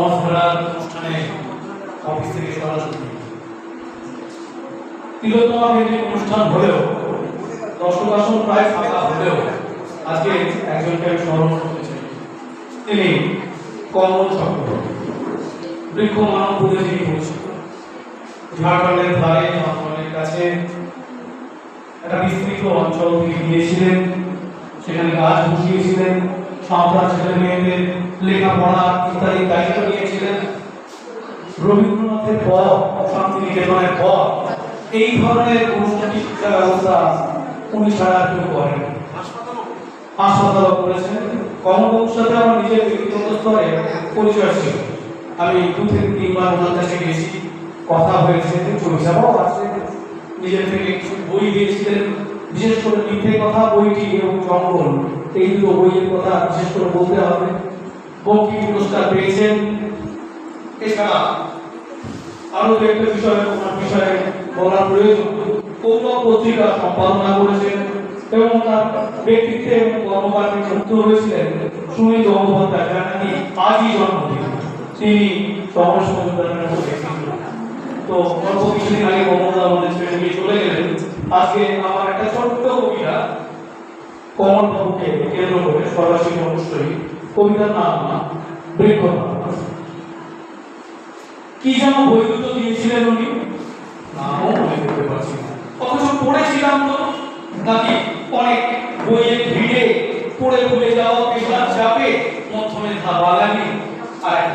অনুষ্ঠানে সরাসরি। তিলোত্তমা কেন্দ্রিক অনুষ্ঠান হলেও দর্শক আসন প্রায় ফাঁকা হলেও আজকে একজনকে আমি স্মরণ করতে তিনি কমল চক্রবর্তী, বৃক্ষ মানব বলে যিনি পরিচিত। ঝাড়খণ্ডের ধারে ঝাড়খণ্ডের কাছে একটা বিস্তৃত অঞ্চল তিনি গিয়েছিলেন, সেখানে গাছ বসিয়েছিলেন। সন্তান ছেলে মেয়েদের লেখাপড়া ইত্যাদি দায়িত্ব নিয়েছিলেন। রবীন্দ্রনাথের পর শান্তিনিকেতনের পর, এই ধরনের অনুষ্ঠানিক শিক্ষা ব্যবস্থা উনি ছাড়া কেউ করেন হাসপাতালও করেছেন। কর্মবাবুর সাথে আমার নিজের ব্যক্তিগত স্তরে পরিচয় ছিল। আমি দু থেকে তিনবার ওনার কাছে গেছি। কথা হয়েছে চর্চাও আছে। নিজের থেকে কিছু বই দিয়েছিলেন। বিশেষ করে মিথ্যে কথা, বইটি এবং জঙ্গল, এই দুটো বইয়ের কথা বিশেষ করে বলতে হবে। বঙ্কি পুরস্কার পেয়েছেন। এছাড়া আরও একটা বিষয় ওনার বিষয়ে বলার প্রয়োজন। পত্রিকা সম্পাদনা করেছেন এবং তার ব্যক্তিত্বে এবং কর্মকাণ্ডে যুক্ত হয়েছিলেন সুনীল গঙ্গোপাধ্যায়, যার নাকি আজই জন্মদিন। তিনি মজুমদারের তো অল্প কিছুদিন আগে কমলদা আমাদের ছেড়ে চলে গেলেন। আজকে আমার একটা ছোট্ট কবিতা, কমল বাবুকে কেন্দ্র করে সরাসরি অবশ্যই কবিতার নাম না বৃক্ষ কি যেন দুটো দিয়েছিলেন উনি? নামও মনে করতে পারছি না। অথচ পড়েছিলাম তো, নাকি অনেক বইয়ের ভিড়ে পড়ে ভুলে যাওয়া পেশার চাপে মধ্যমে ধাবা লাগে আর এক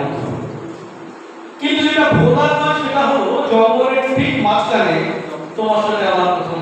কিন্তু যেটা ভোলার নয় সেটা হলো, জঙ্গলের ঠিক মাঝখানে তোমার সাথে আমার প্রথম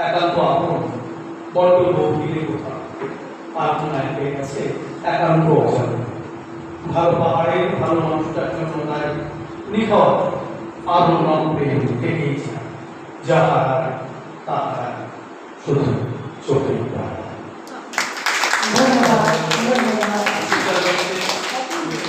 একান্ত আপন বড্ড গভীরে কোথাও প্রার্থনায় পেয়ে গেছে একান্ত অজানা ভালো পাহাড়ের ভালো মানুষটার জন্য তাই নিখর আরও নাম পেয়ে যাহার তাহার শুধু